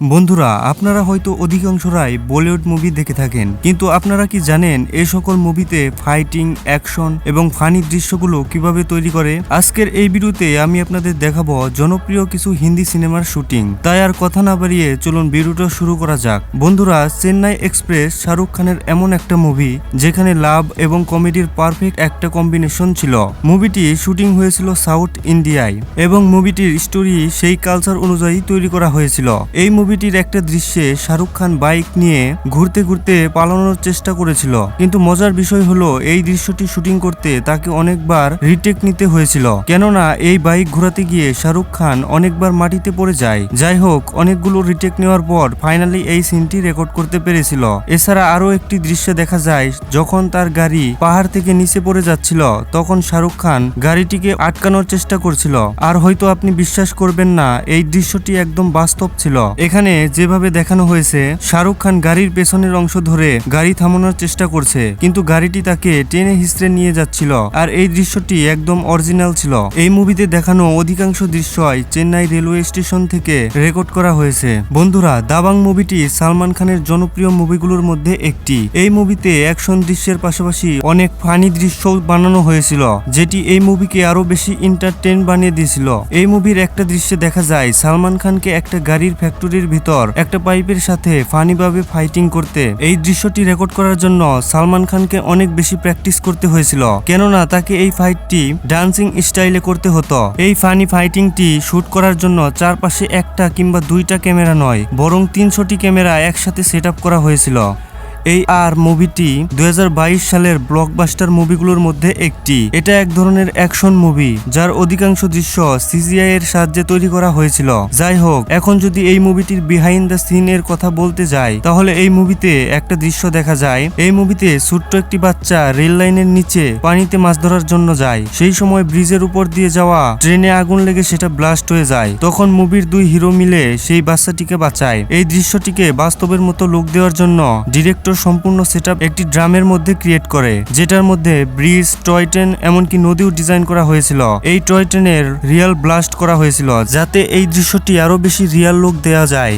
বন্ধুরা, আপনারা হয়তো অধিকাংশরাই বলিউড মুভি দেখে থাকেন, কিন্তু আপনারা কি জানেন এই সকল মুভিতে ফাইটিং, অ্যাকশন এবং ফানি দৃশ্যগুলো কীভাবে তৈরি করে? আজকের এই ভিডিওতে আমি আপনাদের দেখাবো জনপ্রিয় কিছু হিন্দি সিনেমার শুটিং। তাই আর কথা না বাড়িয়ে চলুন ভিডিওটা শুরু করা যাক। বন্ধুরা, চেন্নাই এক্সপ্রেস শাহরুখ খানের এমন একটা মুভি, যেখানে লাভ এবং কমেডির পারফেক্ট একটা কম্বিনেশন ছিল। মুভিটি শুটিং হয়েছিল সাউথ ইন্ডিয়ায় এবং মুভিটির স্টোরি সেই কালচার অনুযায়ী তৈরি করা হয়েছিল। এই মুভিটির একটা দৃশ্যে শাহরুখ খান বাইক নিয়ে ঘুরতে ঘুরতে পালানোর চেষ্টা করেছিল। কিন্তু মজার বিষয় হলো, এই দৃশ্যটি শুটিং করতে তাকে অনেকবার রিটেক নিতে হয়েছিল। কেননা, এই বাইক ঘোরাতে গিয়ে শাহরুখ খান অনেকবার মাটিতে পড়ে যায়। যাই হোক, অনেকগুলো রিটেক নেওয়ার পর ফাইনালি এই সিনটি রেকর্ড করতে পেরেছিল। এছাড়া আরও একটি দৃশ্য দেখা যায়, যখন তার গাড়ি পাহাড় থেকে নিচে পড়ে যাচ্ছিল, তখন শাহরুখ খান গাড়িটিকে আটকানোর চেষ্টা করছিল। আর হয়তো আপনি বিশ্বাস করবেন না, এই দৃশ্যটি একদম বাস্তব ছিল। এখানে যেভাবে দেখানো হয়েছে, শাহরুখ খান গাড়ির পেছনের অংশ ধরে গাড়ি থামানোর চেষ্টা করছে, কিন্তু গাড়িটি তাকে টেনে হিসড়ে নিয়ে যাচ্ছিল। আর এই দৃশ্যটি একদম অরিজিনাল ছিল। এই মুভিতে দেখানো অধিকাংশ দৃশ্যই চেন্নাই রেলওয়ে স্টেশন থেকে রেকর্ড করা হয়েছে। বন্ধুরা, দাবাং মুভিটি সালমান খানের জনপ্রিয় মুভিগুলোর মধ্যে একটি। এই মুভিতে অ্যাকশন দৃশ্যের পাশাপাশি অনেক ফানি দৃশ্য বানানো হয়েছিল, যেটি এই মুভিকে আরও বেশি এন্টারটেন বানিয়ে দিয়েছিল। এই মুভির একটা দৃশ্যে দেখা যায়, সালমান খানকে একটা গাড়ির ফ্যাক্টরির ভিতর একটা পাইপের সাথে ফানিভাবে ফাইটিং করতে। এই দৃশ্যটি রেকর্ড করার জন্য সালমান খানকে অনেক বেশি প্র্যাকটিস করতে হয়েছিল। কেননা তাকে এই ফাইটটি ডান্সিং স্টাইলে করতে হতো। এই ফানি ফাইটিংটি শ্যুট করার জন্য চারপাশে একটা কিংবা দুইটা ক্যামেরা নয়, বরং তিনশোটি ক্যামেরা একসাথে সেট করা হয়েছিল। এই আর মুভিটি দুই হাজার বাইশ সালের ব্লকবাস্টার মুভিগুলোর মধ্যে একটি। এটা এক ধরনের অ্যাকশন মুভি যার অধিকাংশ দৃশ্য সিজিআই এর সাহায্যে তৈরি করা হয়েছিল। যাই হোক, এখন যদি এই মুভিটির বিহাইন্ড দ্য সিন এর কথা বলতে যাই, তাহলে এই মুভিতে একটা দৃশ্য দেখা যায়। এই মুভিতে ছোট্ট একটি বাচ্চা রেল লাইনের নিচে পানিতে মাছ ধরার জন্য যায়। সেই সময় ব্রিজের উপর দিয়ে যাওয়া ট্রেনে আগুন লেগে সেটা ব্লাস্ট হয়ে যায়। তখন মুভির দুই হিরো মিলে সেই বাচ্চাটিকে বাঁচায়। এই দৃশ্যটিকে বাস্তবের মতো লোক দেওয়ার জন্য ডিরেক্টর সম্পূর্ণ সেট একটি ড্রামের মধ্যে ক্রিয়েট করে, যেটার মধ্যে ব্রিজ টয় ট্রেন এমনকি নদীও ডিজাইন করা হয়েছিল। এই টয় ট্রেনের রিয়াল ব্লাস্ট করা হয়েছিল, যাতে এই দৃশ্যটি আরও বেশি রিয়াল লুক দেওয়া যায়।